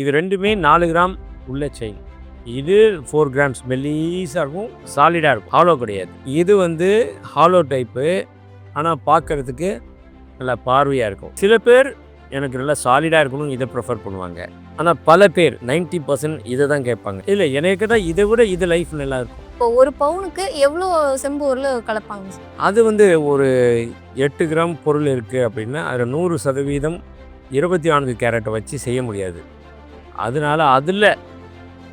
இது ரெண்டுமே நாலு கிராம் உள்ள செயின் இது ஃபோர் கிராம்ஸ் மெல்லீஸாக இருக்கும் சாலிடாக இருக்கும். ஹாலோ கிடையாது. இது வந்து ஹாலோ டைப்பு ஆனால் பார்க்கறதுக்கு நல்லா பார்வையாக இருக்கும். சில பேர் எனக்கு நல்லா சாலிடாக இருக்கணும் இதை ப்ரிஃபர் பண்ணுவாங்க. ஆனால் பல பேர் 90% பர்சன்ட் இதை தான் கேட்பாங்க. இல்லை எனக்கு தான் இதை விட இது லைஃப் நல்லா இருக்கும். இப்போ ஒரு பவுனுக்கு எவ்வளோ செம்பு பொருள் கலப்பாங்க? அது வந்து ஒரு எட்டு கிராம் பொருள் இருக்குது அப்படின்னா அதில் நூறு சதவீதம் இருபத்தி நான்கு கேரட்டை வச்சு செய்ய முடியாது. அதனால அதில்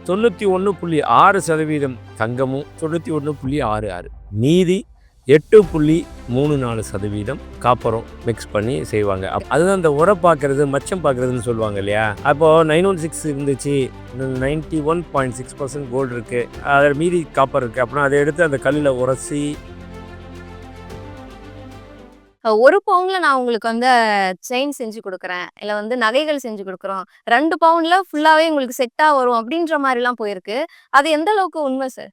தொண்ணூற்றி ஒன்று புள்ளி ஆறு சதவீதம் தங்கமும் தொண்ணூற்றி ஒன்று புள்ளி ஆறு ஆறு. மீதி எட்டு புள்ளி மூணு நாலு சதவீதம் காப்பரும் மிக்ஸ் பண்ணி செய்வாங்க. அப்- அதுதான் இந்த உரை பார்க்குறது மச்சம் பார்க்கறதுன்னு சொல்லுவாங்க இல்லையா? அப்போது நைன் ஒன் சிக்ஸ் இருந்துச்சு ninety one point six percent gold இருக்குது அதில் மீதி காப்பர் இருக்குது அப்படின்னா அதை எடுத்து அந்த கல்லில் உரசி ஒரு பவுன்ல நான் உங்களுக்கு வந்து செயின் செஞ்சு கொடுக்குறேன். இல்லை வந்து நகைகள் செஞ்சு கொடுக்குறோம். ரெண்டு பவுன்ல ஃபுல்லாவே உங்களுக்கு செட்டா வரும் அப்படின்ற மாதிரிலாம் போயிருக்கு. அது எந்த அளவுக்கு உண்மை சார்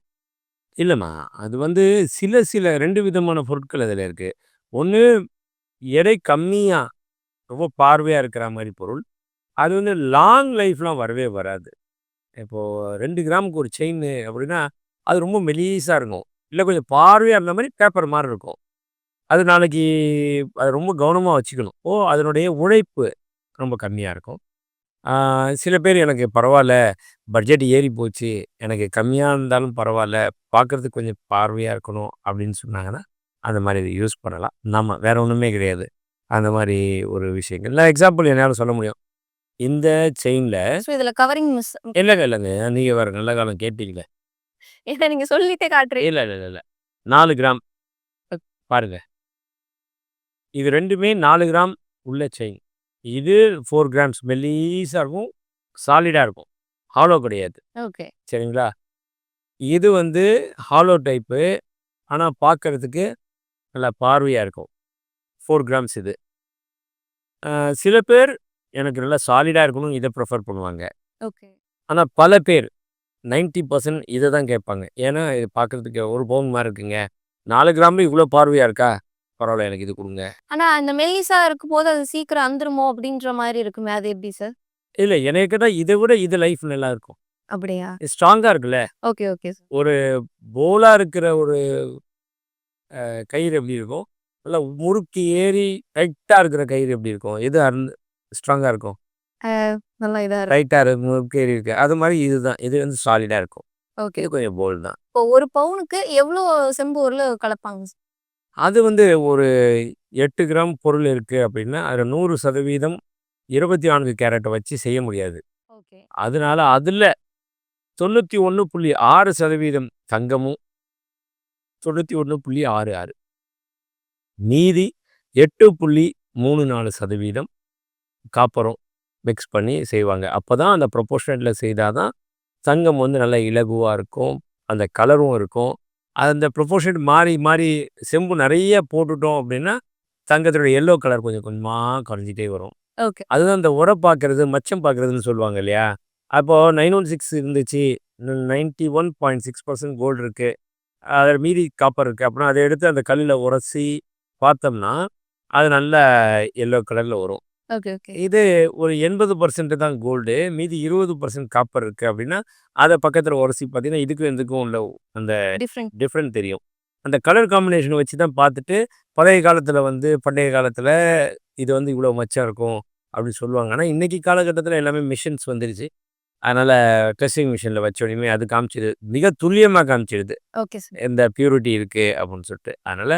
இல்லைம்மா. அது வந்து சில சில ரெண்டு விதமான பொருட்கள் அதில் இருக்குது ஒன்று எடை கம்மியாக ரொம்ப பார்வையாக இருக்கிற மாதிரி பொருள். அது வந்து லாங் லைஃப்லாம் வரவே வராது. இப்போது ரெண்டு கிராமுக்கு ஒரு செயின் அப்படின்னா அது ரொம்ப மெலீஸாக இருக்கும். இல்லை கொஞ்சம் பார்வையாக இருந்த மாதிரி பேப்பர் மாதிரி இருக்கும். அது நாளைக்கு அது ரொம்ப கவனமாக வச்சுக்கணும். ஓ! அதனுடைய உழைப்பு ரொம்ப கம்மியாக இருக்கும். சில பேர் எனக்கு பரவாயில்ல பட்ஜெட் ஏறி போச்சு எனக்கு கம்மியாக இருந்தாலும் பரவாயில்ல பார்க்கறதுக்கு கொஞ்சம் பார்வையாக இருக்கணும் அப்படின்னு சொன்னாங்கன்னா அந்த மாதிரி இதை யூஸ் பண்ணலாம். நம்ம வேற ஒன்றுமே கிடையாது. அந்த மாதிரி ஒரு விஷயங்கள். நான் எக்ஸாம்பிள் என்னால் சொல்ல முடியும். இந்த செயினில் ஸோ இதுல கவரிங் மிஸ் இல்லைங்க இல்லைங்க. நீங்கள் வேறு நல்ல காலம் கேட்டீங்களே. இதை நீங்க சொல்லிட்டே காட்டுறீங்க. இல்லை இல்லை இல்லை நாலு கிராம் பாருங்க. இது ரெண்டுமே நாலு கிராம் உள்ள செயின் இது ஃபோர் கிராம்ஸ் மெல்லீஸாக இருக்கும் சாலிடாக இருக்கும். ஹாலோ கிடையாது. ஓகே. சரிங்களா? இது வந்து ஹாலோ டைப்பு ஆனால் பார்க்கறதுக்கு நல்லா பார்வையாக இருக்கும். ஃபோர் கிராம்ஸ் இது. சில பேர் எனக்கு நல்லா சாலிடாக இருக்கணும் இதை ப்ரிஃபர் பண்ணுவாங்க. ஓகே. ஆனால் பல பேர் 90% பர்சன்ட் இதை தான் கேட்பாங்க. ஏன்னா இது பார்க்கறதுக்கு ஒரு பவுன் மாதிரி இருக்குங்க. நாலு கிராமில் இவ்வளோ பார்வையாக இருக்கா? பரவாயில்ல எனக்கு இது கொடுங்க. ஆனா அந்த மெல்லிசா இருக்கும் போது அது சீக்கிரம் அந்துருமோ? அப்படின்ற மாதிரி இருக்குமே அது எப்படி சார்? இல்லை எனக்கு தான் இதை விட இது லைஃப் நல்லா இருக்கும். அப்படியா? ஸ்ட்ராங்காக இருக்குல்ல? ஓகே ஓகே ஒரு போலாக இருக்கிற ஒரு அஹ், கயிறு எப்படி இருக்கும்? நல்லா முறுக்கி ஏறி டைட்டாக இருக்கிற கயிறு எப்படி இருக்கும்? எது அருண் ஸ்ட்ராங்காக இருக்கும்? நல்லா இதா இருக்கு. இருக்கு முறுக்கு ஏறி இருக்கு. அது மாதிரி இதுதான். இது வந்து சாலிடாக இருக்கும். ஓகே. இது கொஞ்சம் போல் தான். இப்போ ஒரு பவுனுக்கு எவ்வளோ செம்பு பொருள் கலப்பாங்க அது வந்து ஒரு எட்டு கிராம் பொருள் இருக்குது அப்படின்னா அதில் நூறு சதவீதம் இருபத்தி நான்கு கேரட்டை வச்சு செய்ய முடியாது. ஓகே. அதனால அதில் தொண்ணூற்றி ஒன்று புள்ளி ஆறு சதவீதம் தங்கமும் தொண்ணூற்றி ஒன்று புள்ளி ஆறு ஆறு. மீதி எட்டு புள்ளி மூணு நாலு சதவீதம் காப்பரும் மிக்ஸ் பண்ணி செய்வாங்க. அப்போ தான் அந்த ப்ரொபோர்ஷனில் செய்தால் தான் தங்கம் வந்து நல்லா இலகுவாக இருக்கும் அந்த கலரும் இருக்கும். அந்த ப்ரொபோர்ஷன் மாறி மாறி செம்பு நிறைய போட்டுட்டோம் அப்படின்னா தங்கத்தோட எல்லோ கலர் கொஞ்சம் கொஞ்சமாக குறைஞ்சிட்டே வரும். ஓகே. அதுதான் இந்த உரை பார்க்கறது மச்சம் பார்க்கறதுன்னு சொல்லுவாங்க இல்லையா? அப்போது நைன் ஒன் சிக்ஸ் இருந்துச்சு. Ninety one point six percent gold இருக்குது அதில் மீதி காப்பர் இருக்குது அப்படின்னா அதை எடுத்து அந்த கல்லில் உரசி பார்த்தோம்னா அது நல்ல எல்லோ கலரில் வரும். Okay okay. இது ஒரு எண்பது பர்சன்ட் தான் கோல்டு மீதி இருபது பர்சன்ட் காப்பர் இருக்குது அப்படின்னா அதை பக்கத்தில் உரசி பார்த்தீங்கன்னா இதுக்கும் இதுக்கும் உள்ள அந்த டிஃப்ரெண்ட் டிஃப்ரெண்ட் தெரியும். அந்த கலர் காம்பினேஷன் வச்சு தான் பார்த்துட்டு பழைய காலத்தில் வந்து பண்டைய காலத்தில் இது வந்து இவ்வளோ மச்சம் இருக்கும் அப்படின்னு சொல்லுவாங்க. ஆனால் இன்றைக்கி காலகட்டத்தில் எல்லாமே மிஷின்ஸ் வந்துருச்சு. அதனால் டெஸ்டிங் மிஷினில் வச்ச உடனே அது காமிச்சிடுது மிக துல்லியமாக காமிச்சிடுது ஓகே எந்த பியூரிட்டி இருக்குது அப்படின்னு சொல்லிட்டு. அதனால்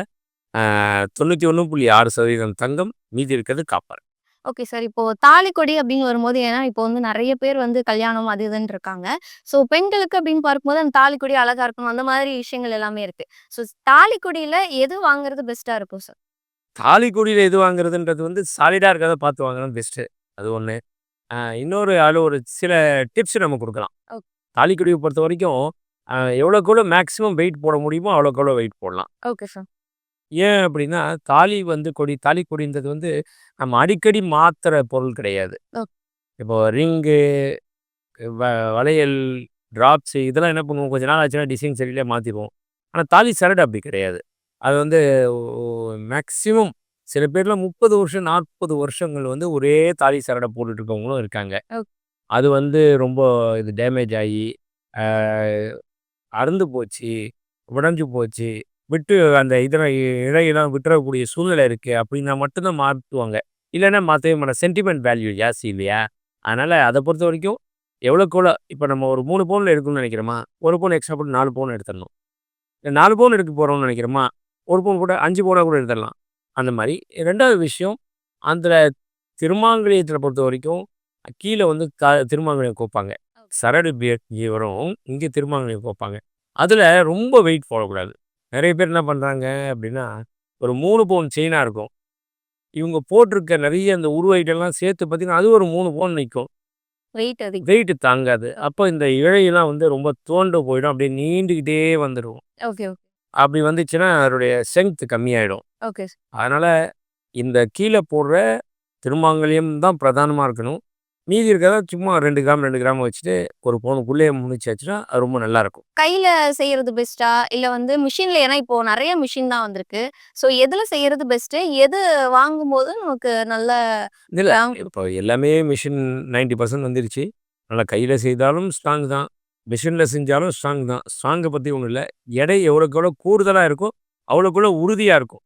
தொண்ணூற்றி ஒன்று புள்ளி ஆறு சதவீதம் தங்கம் மீதி இருக்கிறது காப்பர் ஓகே சார். இப்போ தாலிக்கொடி அப்படின்னு வரும்போது ஏன்னா இப்போ வந்து நிறைய பேர் வந்து கல்யாணம் அது இதுன்னு இருக்காங்க. ஸோ பெண்களுக்கு அப்படின்னு பார்க்கும்போது அந்த தாலிக்கொடி அழகா இருக்கணும். அந்த மாதிரி விஷயங்கள் எல்லாமே இருக்கு. ஸோ தாலிக்கொடியில எது வாங்குறது பெஸ்டா இருக்கும் சார்? தாலி கொடியில் எது வாங்குறதுன்றது வந்து சாலிடாக இருக்கிறத பார்த்து வாங்குறது பெஸ்ட்டு அது ஒன்று இன்னொரு ஆள் ஒரு சில டிப்ஸ் நம்ம கொடுக்கலாம். Okay. தாலி கொடியை பொறுத்த வரைக்கும் எவ்வளோக்கு எவ்வளோ மேக்ஸிமம் வெயிட் போட முடியுமோ அவ்வளோக்கு எவ்வளோ வெயிட் போடலாம். Okay sir. ஏன் அப்படின்னா தாலி வந்து கொடி தாலி கொடின்றது வந்து நம்ம அடிக்கடி மாத்துற பொருள் கிடையாது. இப்போ ரிங்கு வ வளையல் ட்ராப்ஸு இதெல்லாம் என்ன பண்ணுவோம்? கொஞ்ச நாள் ஆச்சுன்னா டிசைன் சரியில்லையே மாற்றிடுவோம் ஆனால் தாலி சரடு அப்படி கிடையாது. அது வந்து மேக்ஸிமம் சில பேர்லாம் முப்பது வருஷம் நாற்பது வருஷங்கள் வந்து ஒரே தாலி சரடை போட்டுட்டு இருக்கவங்களும் இருக்காங்க. அது வந்து ரொம்ப இது டேமேஜ் ஆகி அறுந்து போச்சு உடைஞ்சு போச்சு விட்டு அந்த இதில் இழையெல்லாம் விட்டுறக்கூடிய சூழ்நிலை இருக்குது அப்படின்னா மட்டும்தான் மாற்றுவாங்க. இல்லைன்னா மாற்றவே மாட்டேன் சென்டிமெண்ட் வேல்யூ ஜாஸ்தி இல்லையா? அதனால் அதை பொறுத்த வரைக்கும் எவ்வளோக்கு எவ்வளோ இப்போ நம்ம ஒரு மூணு பவுனில் எடுக்கணும்னு நினைக்கிறோமா? ஒரு பவுன் எக்ஸ்ட்ரா போட்டு நாலு பவுன் எடுத்துடணும். இல்லை நாலு பவுன் எடுக்க போகிறோம்னு நினைக்கிறோமா? ஒரு பவுன் கூட அஞ்சு பவுனாக கூட எடுத்துடலாம். அந்த மாதிரி ரெண்டாவது விஷயம் அந்த திருமாங்கலியத்தில் பொறுத்த வரைக்கும் கீழே வந்து க திருமாங்கலியம் கோப்பாங்க. சரடு இங்கே வரும். இங்கே திருமாங்கலியம் கோப்பாங்க. அதில் ரொம்ப வெயிட் போடக்கூடாது. நிறைய பேர் என்ன பண்ணுறாங்க அப்படின்னா ஒரு மூணு பவுன் செயினாக இருக்கும். இவங்க போட்டிருக்க நிறைய அந்த உருவாயிட்டெல்லாம் சேர்த்து பார்த்தீங்கன்னா அது ஒரு மூணு பவுன் நிற்கும் வெயிட் அதிகம். வெயிட் தாங்காது. அப்போ இந்த இழையெல்லாம் வந்து ரொம்ப தோண்டு போயிடும். அப்படியே நீண்டுக்கிட்டே வந்துடும் ஓகே ஓகே அப்படி வந்துச்சுன்னா அதனுடைய ஸ்ட்ரென்த் கம்மியாயிடும். ஓகே அதனால் இந்த கீழே போடுற திருமாங்கல்யம் தான் பிரதானமாக இருக்கணும். மீதி இருக்கிறத சும்மா ரெண்டு கிராம் ரெண்டு கிராம் வச்சுட்டு ஒரு பவுனுக்குள்ளேயே முடிச்சாச்சுன்னா அது ரொம்ப நல்லா இருக்கும் கையில செய்யறது பெஸ்டா இல்ல வந்து மிஷின்ல ஏன்னா இப்போ நிறைய மிஷின் தான் வந்திருக்கு. ஸோ எதுல செய்யறது பெஸ்ட் எது வாங்கும்போது நமக்கு நல்ல இல்லை இப்போ எல்லாமே மிஷின் நைன்டி பர்சன்ட் வந்துருச்சு. நல்லா கையில் செய்தாலும் ஸ்ட்ராங் தான். மிஷினில் செஞ்சாலும் ஸ்ட்ராங் தான். ஸ்ட்ராங்கை பற்றி ஒன்றும் இல்லை. எடை எவ்வளோக்கு எவ்வளோ கூடுதலாக இருக்கும் அவ்வளோக்குள்ள உறுதியாக இருக்கும்.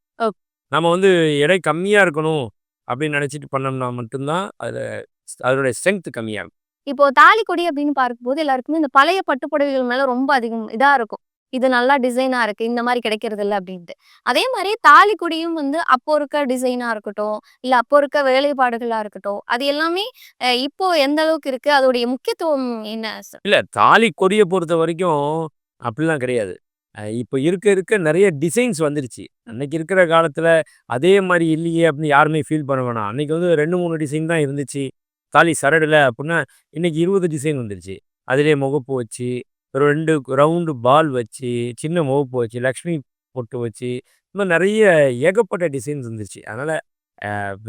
நம்ம வந்து எடை கம்மியாக இருக்கணும் அப்படின்னு நினச்சிட்டு பண்ணோம்னா மட்டும்தான் அதில் அதோடைய ஸ்ட்ரென்த் கம்மியாகும். இப்போ தாலிக்கொடி அப்படின்னு பார்க்கும்போது எல்லாருக்குமே இந்த பழைய பட்டுப்புடவைகள் மேல ரொம்ப அதிகம் இதா இருக்கும். இது நல்லா டிசைனா இருக்கு இந்த மாதிரி கிடைக்கிறது இல்லை அப்படின்ட்டு. அதே மாதிரி தாலிக்கொடியும் வந்து அப்போ இருக்க டிசைனா இருக்கட்டும் இல்ல அப்போ இருக்க வேலைப்பாடுகளா இருக்கட்டும் அது எல்லாமே இப்போ எந்த அளவுக்கு இருக்கு அதோடைய முக்கியத்துவம் என்ன இல்லை தாலி கொடியை பொறுத்த வரைக்கும் அப்படிலாம் கிடையாது. இப்போ இருக்க இருக்க நிறைய டிசைன்ஸ் வந்துருச்சு. அன்னைக்கு இருக்கிற காலத்தில் அதே மாதிரி இல்லையே அப்படின்னு யாருமே ஃபீல் பண்ண வேணாம். அன்னைக்கு வந்து ரெண்டு மூணு டிசைன் தான் இருந்துச்சு. தாலி சரடில் அப்படின்னா இன்னைக்கு இருபது டிசைன் வந்துருச்சு. அதிலே முகப்பு வச்சு ரெண்டு ரவுண்டு பால் வச்சு சின்ன முகப்பு வச்சு லக்ஷ்மி பொட்டு வச்சு இந்த மாதிரி நிறைய ஏகப்பட்ட டிசைன்ஸ் வந்துருச்சு. அதனால்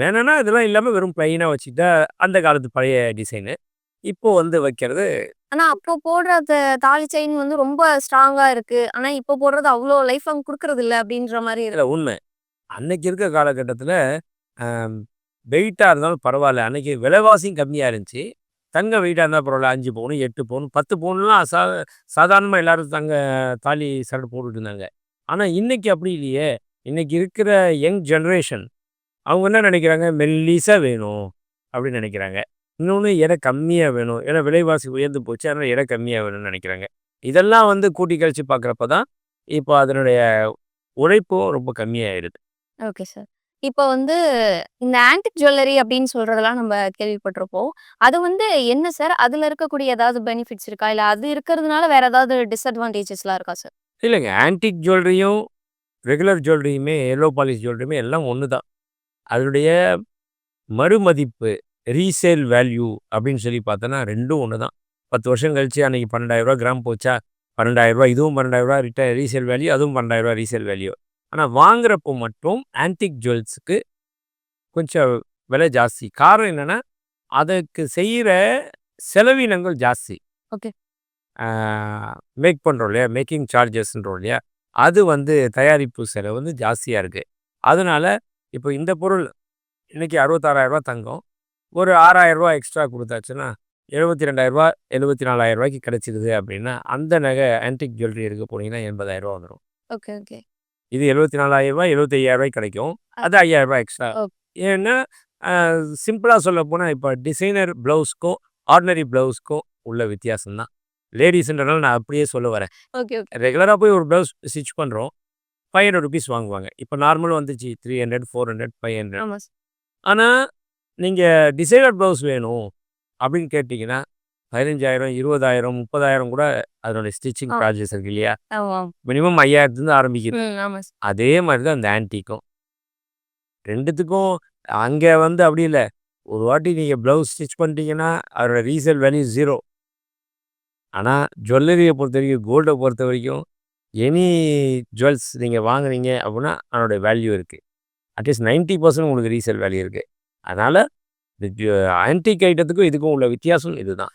வேணும்னா இதெல்லாம் இல்லாமல் வெறும் ப்ளைனாக வச்சுக்கிட்டா அந்த காலத்து பழைய டிசைனு. இப்போ வந்து வைக்கிறது ஆனா அப்போ போடுற தாலி செயின் வந்து ரொம்ப ஸ்ட்ராங்கா இருக்கு. ஆனா இப்போ போடுறது அவ்வளோ லைஃப் லாங் கொடுக்கறது இல்ல அப்படின்ற மாதிரி இல்லை உண்மை. அன்னைக்கு இருக்க காலகட்டத்தில் வெயிட்டாக இருந்தாலும் பரவாயில்ல. அன்னைக்கு விலைவாசியும் கம்மியாக இருந்துச்சு. தங்க வெயிட்டாக இருந்தால் பரவாயில்ல. அஞ்சு பவுன் எட்டு பவுன் பத்து பவுன்லாம் சா சாதாரணமாக எல்லாரும் தங்க தாலி சரடு போட்டுட்டு இருந்தாங்க. ஆனால் இன்னைக்கு அப்படி இல்லையே. இன்னைக்கு இருக்கிற யங் ஜென்ரேஷன் அவங்க என்ன நினைக்கிறாங்க? மெல்லிசாக வேணும் அப்படின்னு நினைக்கிறாங்க. இன்னொன்று எடை கம்மியாக வேணும். ஏன்னா விலைவாசி உயர்ந்து போச்சு. அதனால் எடை கம்மியாக வேணும்னு நினைக்கிறாங்க. இதெல்லாம் வந்து கூட்டி கழித்து பார்க்குறப்ப தான் இப்போ அதனுடைய உழைப்பும் ரொம்ப கம்மியாகிடுது ஓகே சார். இப்போ வந்து இந்த ஆன்டிக் ஜுவல்லரி அப்படின்னு சொல்றதெல்லாம் நம்ம கேள்விப்பட்டிருப்போம். அது வந்து என்ன சார்? அதுல இருக்கக்கூடிய ஏதாவது பெனிஃபிட்ஸ் இருக்கா? இல்ல அது இருக்கிறதுனால வேற ஏதாவது டிஸ்அட்வான்டேஜஸ்லாம் இருக்கா சார்? இல்லைங்க. ஆன்டிக் ஜுவல்லரியும் ரெகுலர் ஜுவல்லரியுமே எல்லோ பாலிஷ் ஜுவல்லரியுமே எல்லாம் ஒன்று தான் அதனுடைய மறுமதிப்பு ரீசேல் வேல்யூ அப்படின்னு சொல்லி பார்த்தோன்னா ரெண்டும் ஒன்று தான் பத்து வருஷம் கழிச்சு அன்றைக்கி பன்னெண்டாயிரரூவா கிராம் போச்சா பன்னெண்டாயிரரூவா இதுவும் பன்னெண்டாயிரரூவா ரிட்ட ரீசேல் வேல்யூ அதுவும் பன்னெண்டாயிரரூவா ரீசேல் வேல்யூ ஆனால் வாங்குறப்போ மட்டும் ஆன்டிக் ஜுவல்ஸுக்கு கொஞ்சம் விலை ஜாஸ்தி. காரணம் என்னென்னா அதுக்கு செய்கிற செலவினங்கள் ஜாஸ்தி. Okay. மேக் பண்ணுறோம் இல்லையா? மேக்கிங் சார்ஜஸ்ன்றோம் இல்லையா? அது வந்து தயாரிப்பு செலவு வந்து ஜாஸ்தியாக இருக்குது அதனால இப்போ இந்த பொருள் இன்னைக்கு அறுபத்தாறாயிரரூவா தங்கம். ஒரு ஆறாயிரரூவா எக்ஸ்ட்ரா கொடுத்தாச்சுன்னா எழுபத்தி ரெண்டாயிரரூவா எழுபத்தி நாலாயிரரூவாய்க்கு கிடச்சிருது அப்படின்னா அந்த நகை ஆன்டிக் ஜுவல்லரி இருக்க போனீங்கன்னா எண்பதாயிரரூவா வந்துடும் ஓகே ஓகே. இது எழுபத்தி நாலாயிரரூவா எழுபத்தி ஐயாயிரரூவாய்க்கு கிடைக்கும். அது ஐயாயிரரூவா எக்ஸ்ட்ரா. ஏன்னா சிம்பிளாக சொல்ல போனால் இப்போ டிசைனர் ப்ளவுஸ்க்கும் ஆர்டினரி ப்ளவுஸ்க்கும் உள்ள வித்தியாசம் தான். லேடிஸ்ன்றனால நான் அப்படியே சொல்ல வரேன். Okay okay. ரெகுலராக போய் ஒரு ப்ளவுஸ் ஸ்டிச் பண்ணுறோம் ஃபைவ் ஹண்ட்ரட் ருபீஸ் வாங்குவாங்க. இப்போ நார்மல் வந்துச்சு three hundred four hundred five hundred. ஆனால் நீங்கள் டிசைனர் ப்ளவுஸ் வேணும் அப்படின்னு கேட்டிங்கன்னா பதினஞ்சாயிரம் இருபதாயிரம் முப்பதாயிரம் கூட அதனுடைய ஸ்டிச்சிங். சார்ஜஸ் இருக்கு இல்லையா? மினிமம் ஐயாயிரத்துலேருந்து ஆரம்பிக்குது. அதே மாதிரி தான் அந்த ஆன்டிக்கும். ரெண்டுத்துக்கும் அங்கே வந்து அப்படி இல்லை. ஒரு வாட்டி நீங்கள் ப்ளவுஸ் ஸ்டிச் பண்ணிட்டீங்கன்னா அதோட ரீசேல் வேல்யூ ஜீரோ. ஆனால் ஜுவல்லரியை பொறுத்த வரைக்கும் கோல்டை பொறுத்த வரைக்கும் எனி ஜுவல்ஸ் நீங்கள் வாங்குறீங்க அப்படின்னா அதனோட வேல்யூ இருக்குது அட்லீஸ்ட் நைன்ட்டி பர்சன்ட் உங்களுக்கு ரீசேல் வேல்யூ இருக்குது அதனால் ஆன்டிக் ஐட்டத்துக்கும் இதுக்கும் உள்ள வித்தியாசம் இதுதான்.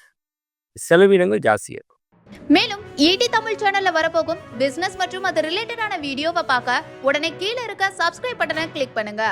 செலவினங்கள் ஜாஸ்தியாக இருக்கும் மேலும் ஈடி தமிழ் சேனல்ல வரப்போகும் பிசினஸ் மற்றும் அது ரிலேட்டடான வீடியோவை பார்க்க உடனே கீழே இருக்க சப்ஸ்கிரைப் பட்டனை கிளிக் பண்ணுங்க.